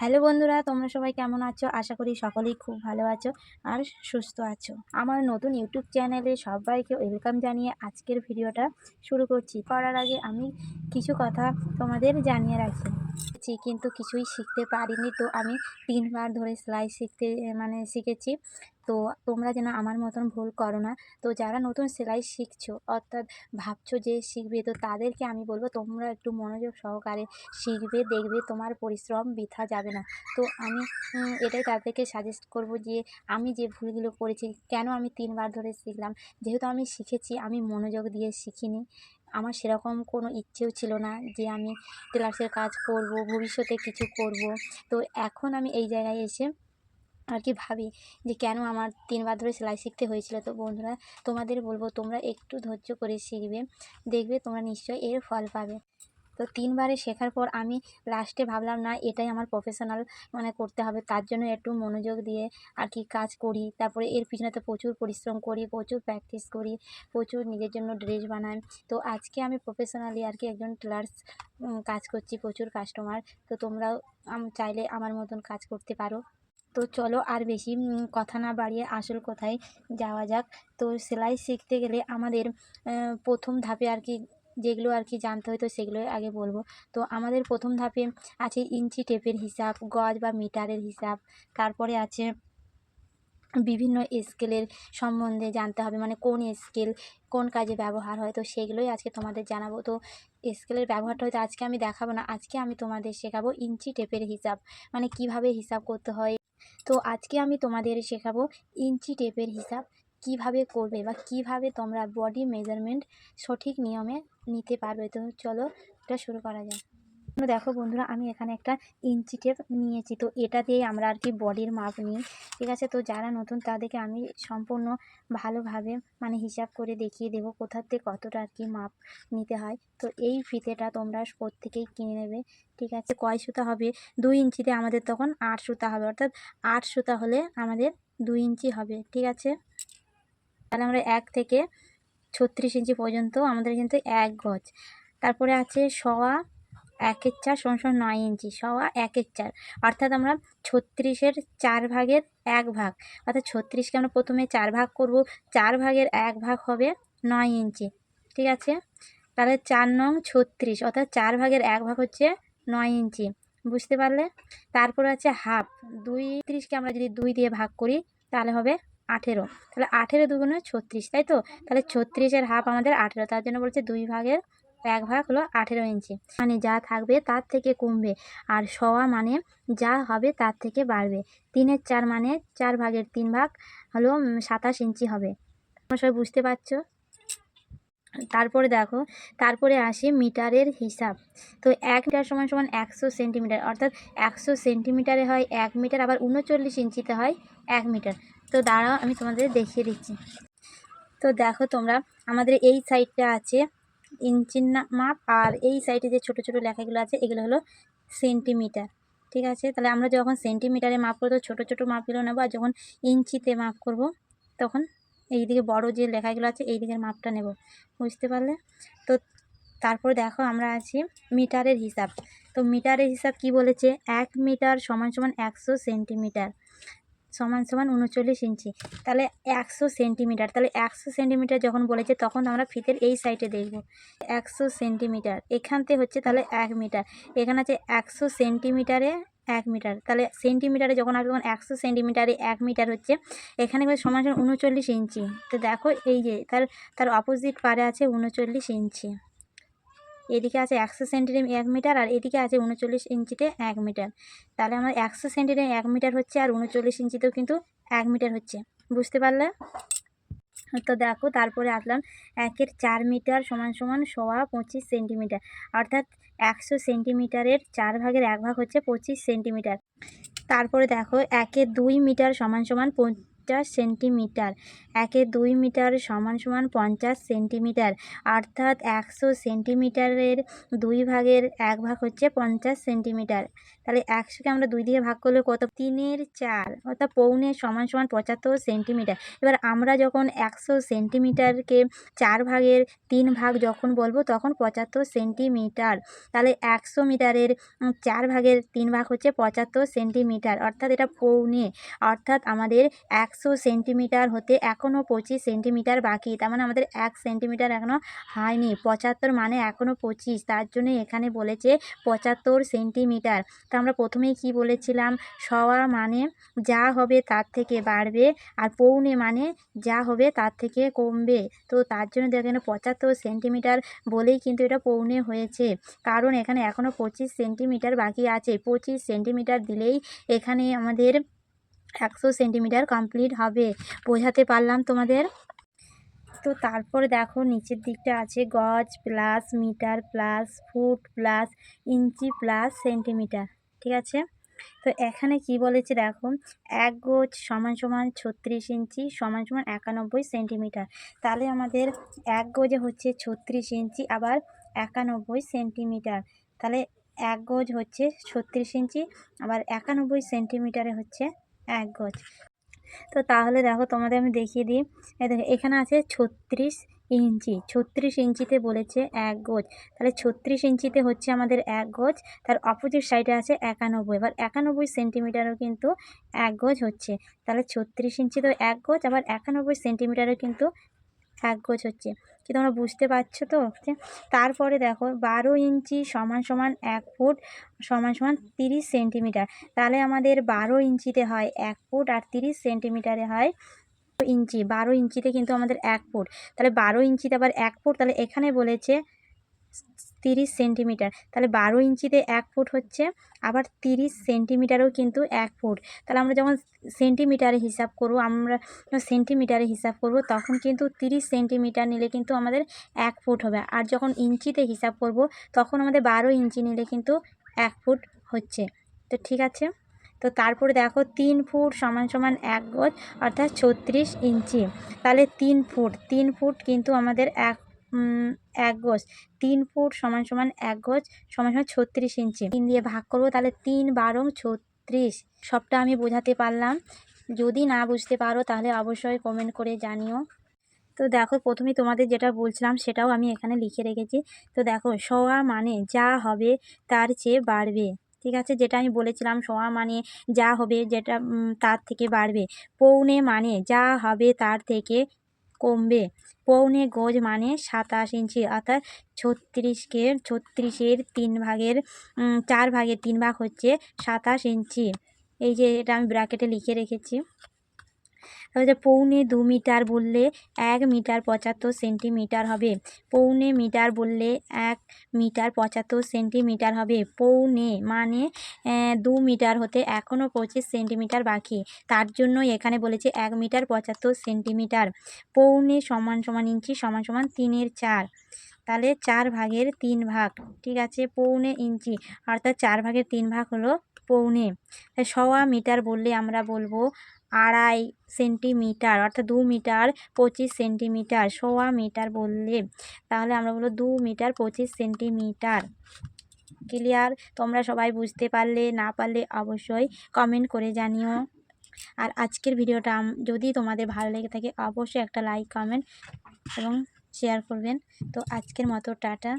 Hello বন্ধুরা, তোমরা সবাই কেমন আছো? আশা করি সকলেই খুব ভালো আছো আর সুস্থ আছো। আমার নতুন ইউটিউব চ্যানেলে সবাইকে ওয়েলকাম জানিয়ে আজকের ভিডিওটা শুরু করছি। করার আগে আমি কিছু কথা তোমাদের জানিয়ে রাখি। কিন্তু কিছুই শিখতে পারিনি তো আমি তিনবার ধরে সেলাই শিখতে মানে শিখেছি। তো তোমরা যেন আমার মতন ভুল করো না। তো যারা নতুন সেলাই শিখছো, অর্থাৎ ভাবছ যে শিখবে, তো তাদেরকে আমি বলব তোমরা একটু মনোযোগ সহকারে শিখবে, দেখবে তোমার পরিশ্রম বৃথা যাবে না। তো আমি এটাই তাদেরকে সাজেস্ট করব যে আমি যে ভুলগুলো করেছি, কেন আমি তিনবার ধরে শিখলাম, যেহেতু আমি শিখেছি, আমি মনোযোগ দিয়ে শিখিনি। আমার সেরকম কোনো ইচ্ছেও ছিল না যে আমি টেলার্সের কাজ করব, ভবিষ্যতে কিছু করব। তো এখন আমি এই জায়গায় এসে আর কি ভাবি যে কেন আমার তিনবার ধরে সেলাই শিখতে হয়েছিল। তো বন্ধুরা, তোমাদের বলব তোমরা একটু ধৈর্য করে শিখবে, দেখবে তোমরা নিশ্চয়ই এর ফল পাবে। তো তিনবারে শেখার পর আমি লাস্টে ভাবলাম, না, এটাই আমার প্রফেশনাল মানে করতে হবে, তার জন্য একটু মনোযোগ দিয়ে আর কি কাজ করি। তারপরে এর পিছনে তো প্রচুর পরিশ্রম করি, প্রচুর প্র্যাকটিস করি, প্রচুর নিজের জন্য ড্রেস বানাই। তো আজকে আমি প্রফেশনালি আর কি একজন টেলার্স কাজ করছি, প্রচুর কাস্টমার তো তোমরাও চাইলে আমার মতন কাজ করতে পারো। তো চলো আর বেশি কথা না বাড়িয়ে আসল কথায় যাওয়া যাক। তো সেলাই শিখতে গেলে আমাদের প্রথম ধাপে আর কি যেগুলো আর কি জানতে হয় তো সেগুলোই আগে বলব। তো আমাদের প্রথম ধাপে আছে ইঞ্চি টেপের হিসাব, গজ বা মিটারের হিসাব, তারপরে আছে বিভিন্ন স্কেলের সম্বন্ধে জানতে হবে মানে কোন স্কেল কোন কাজে ব্যবহার হয়, তো সেগুলোই আজকে তোমাদের জানাব। তো স্কেলের ব্যবহারটা হয়তো আজকে আমি দেখাবো না, আজকে আমি তোমাদের শেখাবো ইঞ্চি টেপের হিসাব মানে কীভাবে হিসাব করতে হয় তো আজকে আমি তোমাদের শেখাবো ইঞ্চি টেপের হিসাব কীভাবে করবে বা কীভাবে তোমরা বডি মেজারমেন্ট সঠিক নিয়মে নিতে পারবে। তো চলো এটা শুরু করা যাক। দেখো বন্ধুরা, আমি এখানে একটা ইঞ্চি টেপ নিয়েছি। তো এটা দিয়ে আমরা আর কি বডির মাপ নিই, ঠিক আছে? তো যারা নতুন, তাদেরকে আমি সম্পূর্ণ ভালোভাবে মানে হিসাব করে দেখিয়ে দেবো কোথার থেকে কতটা আর কি মাপ নিতে হয়। তো এই ফিতেটা তোমরা প্রত্যেকেই কিনে নেবে, ঠিক আছে? কয় সুতা হবে? দুই ইঞ্চিতে আমাদের তখন আট সুতা হবে, অর্থাৎ আট সুতা হলে আমাদের দুই ইঞ্চি হবে, ঠিক আছে? তাহলে আমরা এক থেকে ছত্রিশ ইঞ্চি পর্যন্ত আমাদের কিন্তু এক গজ। তারপরে আছে সওয়া একের চার সমান সমান নয় ইঞ্চি সওয়া একের চার। অর্থাৎ আমরা ছত্রিশের চার ভাগের এক ভাগ, অর্থাৎ ছত্রিশকে আমরা প্রথমে চার ভাগ করব, চার ভাগের এক ভাগ হবে নয় ইঞ্চি। ঠিক আছে? তাহলে চার নং ছত্রিশ, অর্থাৎ চার ভাগের এক ভাগ হচ্ছে নয় ইঞ্চি। বুঝতে পারলে? তারপর আছে হাফ, দুই ত্রিশকে আমরা যদি দুই দিয়ে ভাগ করি, তাহলে হবে আঠেরো। তাহলে আঠেরো দুগুণে ছত্রিশ, তাই তো? তাহলে ছত্রিশের হাফ আমাদের আঠেরো, তার জন্য বলছে দুই ভাগের এক ভাগ হলো আঠেরো ইঞ্চি। মানে যা থাকবে তার থেকে কমবে। আর সওয়া মানে যা হবে তার থেকে বাড়বে। তিনের চার মানে চার ভাগের তিন ভাগ হলো সাতাশ ইঞ্চি হবে। তোমরা সবাই বুঝতে পারছ? তারপরে দেখো, তারপরে আসে মিটারের হিসাব। তো এক মিটার সমান সমান একশো সেন্টিমিটার, অর্থাৎ একশো সেন্টিমিটারে হয় এক মিটার, আবার উনচল্লিশ ইঞ্চিতে হয় এক মিটার। তো দাঁড়াও, আমি তোমাদের দেখিয়ে দিচ্ছি। তো দেখো তোমরা, আমাদের এই সাইডটা আছে ইঞ্চির মাপ, আর এই সাইডে যে ছোট ছোট লেখাগুলো আছে, এগুলো হলো সেন্টিমিটার ঠিক আছে? তাহলে আমরা যখন সেন্টিমিটারে মাপ করব, ছোট ছোট মাপগুলো নেব, আর যখন ইঞ্চিতে মাপ করব, তখন এই দিকে বড় যে লেখাগুলো আছে এই দিকের মাপটা নেব, বুঝতে পারলে? তো তারপর দেখো আমরা আছি মিটারের হিসাব। তো মিটারের হিসাব কি বলেছে? এক মিটার সমান সমান একশো সেন্টিমিটার সমান সমান উনচল্লিশ ইঞ্চি। তাহলে একশো সেন্টিমিটার, তাহলে একশো সেন্টিমিটার যখন বলেছে তখন আমরা ফিতের এই সাইডে দেখব। একশো সেন্টিমিটার এখানতে হচ্ছে তাহলে এক মিটার। এখানে আছে একশো সেন্টিমিটারে এক মিটার। তাহলে সেন্টিমিটারে যখন আসবে তখন একশো সেন্টিমিটারে এক মিটার হচ্ছে। এখানে সমান সমান উনচল্লিশ ইঞ্চি। তো দেখো এই যে, তার তার অপোজিট পারে আছে উনচল্লিশ ইঞ্চি। এদিকে আছে একশো সেন্টিমিটার এক মিটার আর এদিকে আছে উনচল্লিশ ইঞ্চিতে এক মিটার। তাহলে আমার একশো সেন্টিমিটার এক মিটার হচ্ছে আর উনচল্লিশ ইঞ্চিতেও কিন্তু এক মিটার হচ্ছে। বুঝতে পারলে? তো দেখো, তারপরে আসলাম একের চার মিটার সমান সমান সোয়া পঁচিশ সেন্টিমিটার। অর্থাৎ একশো সেন্টিমিটারের চার ভাগের এক ভাগ হচ্ছে পঁচিশ সেন্টিমিটার। তারপরে দেখো একে দুই মিটার সমান সমান পঞ্চাশ সেন্টিমিটার। একে দুই মিটার সমান সমান পঞ্চাশ সেন্টিমিটার। অর্থাৎ একশো সেন্টিমিটারের দুই ভাগের এক ভাগ হচ্ছে পঞ্চাশ সেন্টিমিটার। তাহলে একশোকে আমরা দুই দিয়ে ভাগ করলে কত? তিনের চার, অর্থাৎ পৌনে সমান সমান পঁচাত্তর সেন্টিমিটার। এবার আমরা যখন একশো সেন্টিমিটারকে চার ভাগের তিন ভাগ যখন বলব, তখন পঁচাত্তর সেন্টিমিটার। তাহলে একশো মিটারের চার ভাগের তিন ভাগ হচ্ছে পঁচাত্তর সেন্টিমিটার। অর্থাৎ এটা পৌনে। অর্থাৎ আমাদের একশো সেন্টিমিটার হতে এখনও পঁচিশ সেন্টিমিটার বাকি। তার মানে আমাদের এক সেন্টিমিটার এখনও হয়নি। পঁচাত্তর মানে এখনও পঁচিশ। তার জন্য এখানে বলেছে পঁচাত্তর সেন্টিমিটার। তো আমরা প্রথমেই কি বলেছিলাম? সওয়া মানে যা হবে তার থেকে বাড়বে আর পৌনে মানে যা হবে তার থেকে কমবে। তো তার জন্য দেখেন পঁচাত্তর সেন্টিমিটার বলেই কিন্তু এটা পৌনে হয়েছে। কারণ এখানে এখনও পঁচিশ সেন্টিমিটার বাকি আছে। পঁচিশ সেন্টিমিটার দিলেই এখানে আমাদের একশো সেন্টিমিটার কমপ্লিট হবে। বোঝাতে পারলাম তোমাদের? তো তারপরে দেখো, নিচের দিকটা আছে গজ plus, metre plus, foot plus, inch plus, centimetre. ঠিক আছে? তো এখানে কি বলেছে দেখো, এক গোজ সমান সমান ছত্রিশ ইঞ্চি সমান সমান একানব্বই সেন্টিমিটার। তাহলে আমাদের এক গোজে হচ্ছে ছত্রিশ ইঞ্চি, আবার একানব্বই সেন্টিমিটার। তাহলে এক গোজ হচ্ছে ছত্রিশ ইঞ্চি, আবার একানব্বই সেন্টিমিটারে হচ্ছে এক গজ। তো তাহলে দেখো তোমাদের আমি দেখিয়ে দিই। দেখো, এখানে আছে ছত্রিশ ইঞ্চি। ছত্রিশ ইঞ্চিতে বলেছে এক গোজ। তাহলে ছত্রিশ ইঞ্চিতে হচ্ছে আমাদের এক গোজ। তার অপোজিট সাইডে আছে একানব্বই। এবার একানব্বই সেন্টিমিটারও কিন্তু এক গোজ হচ্ছে। তাহলে ছত্রিশ ইঞ্চি তো এক গোজ, আবার একানব্বই সেন্টিমিটারও কিন্তু এক গোজ হচ্ছে। কি তোমরা বুঝতে পারছ তো? তারপরে দেখো, বারো ইঞ্চি সমান সমান এক ফুট, সমান সমান তিরিশ সেন্টিমিটার। তাহলে আমাদের বারো ইঞ্চিতে হয় এক ফুট আর তিরিশ সেন্টিমিটারে হয় ইঞ্চি। বারো ইঞ্চিতে কিন্তু আমাদের এক ফুট। তাহলে বারো ইঞ্চিতে আবার এক ফুট, তাহলে এখানে বলেছে তিরিশ সেন্টিমিটার। তাহলে বারো ইঞ্চিতে এক ফুট হচ্ছে, আবার তিরিশ সেন্টিমিটারও কিন্তু এক ফুট। তাহলে আমরা যখন সেন্টিমিটারে হিসাব করব, আমরা সেন্টিমিটারে হিসাব করব, তখন কিন্তু তিরিশ সেন্টিমিটার নিলে কিন্তু আমাদের এক ফুট হবে। আর যখন ইঞ্চিতে হিসাব করব, তখন আমাদের বারো ইঞ্চি নিলে কিন্তু এক ফুট হচ্ছে। তো ঠিক আছে? তো তারপরে দেখো, তিন ফুট সমান সমান এক গজ, অর্থাৎ ছত্রিশ ইঞ্চি। তাহলে তিন ফুট তিন ফুট কিন্তু আমাদের এক এক গজ তিন ফুট সমান সমান এক গজ সমান সমান ছত্রিশ ইঞ্চি। তিন দিয়ে ভাগ করব, তাহলে তিন বারো ছত্রিশ। সবটা আমি বোঝাতে পারলাম। যদি না বুঝতে পারো, তাহলে অবশ্যই কমেন্ট করে জানিও। তো দেখো, প্রথমে তোমাদের যেটা বলছিলাম, সেটাও আমি এখানে লিখে রেখেছি। তো দেখো, সোয়া মানে যা হবে, তার চেয়ে বাড়বে। ঠিক আছে? যেটা আমি বলেছিলাম, সোয়া মানে যা হবে, যেটা তার থেকে বাড়বে। পৌনে মানে যা হবে, তার থেকে কমবে। পৌনে গজ মানে সাতাশ ইঞ্চি, অর্থাৎ ছত্রিশকে, ছত্রিশের তিন ভাগের চার ভাগের তিন ভাগ হচ্ছে সাতাশ ইঞ্চি। এই যে এটা আমি ব্র্যাকেটে লিখে রেখেছি। যে পৌনে দু মিটার বললে এক মিটার পঁচাত্তর সেন্টিমিটার হবে। পৌনে মিটার বললে এক মিটার পঁচাত্তর সেন্টিমিটার হবে। পৌনে মানে দু মিটার হতে এখনও পঁচিশ সেন্টিমিটার বাকি। তার জন্য এখানে বলেছে এক মিটার পঁচাত্তর সেন্টিমিটার। পৌনে সমান সমান ইঞ্চি সমান সমান তিনের চার। তাহলে চার ভাগের তিন ভাগ, ঠিক আছে? পৌনে ইঞ্চি, অর্থাৎ চার ভাগের তিন ভাগ হলো পৌনে। সওয়া মিটার বললে আমরা বলব আড়াই সেন্টিমিটার, অর্থাৎ দু মিটার পঁচিশ সেন্টিমিটার, সোয়া মিটার বললে। তাহলে আমরা বলব দু মিটার পঁচিশ সেন্টিমিটার। ক্লিয়ার? তোমরা সবাই বুঝতে পারলে, না পারলে অবশ্যই কমেন্ট করে জানিও। আর আজকের ভিডিওটা যদি তোমাদের ভালো লেগে থাকে, অবশ্যই একটা লাইক কমেন্ট এবং শেয়ার করবেন। তো আজকের মতো টাটা।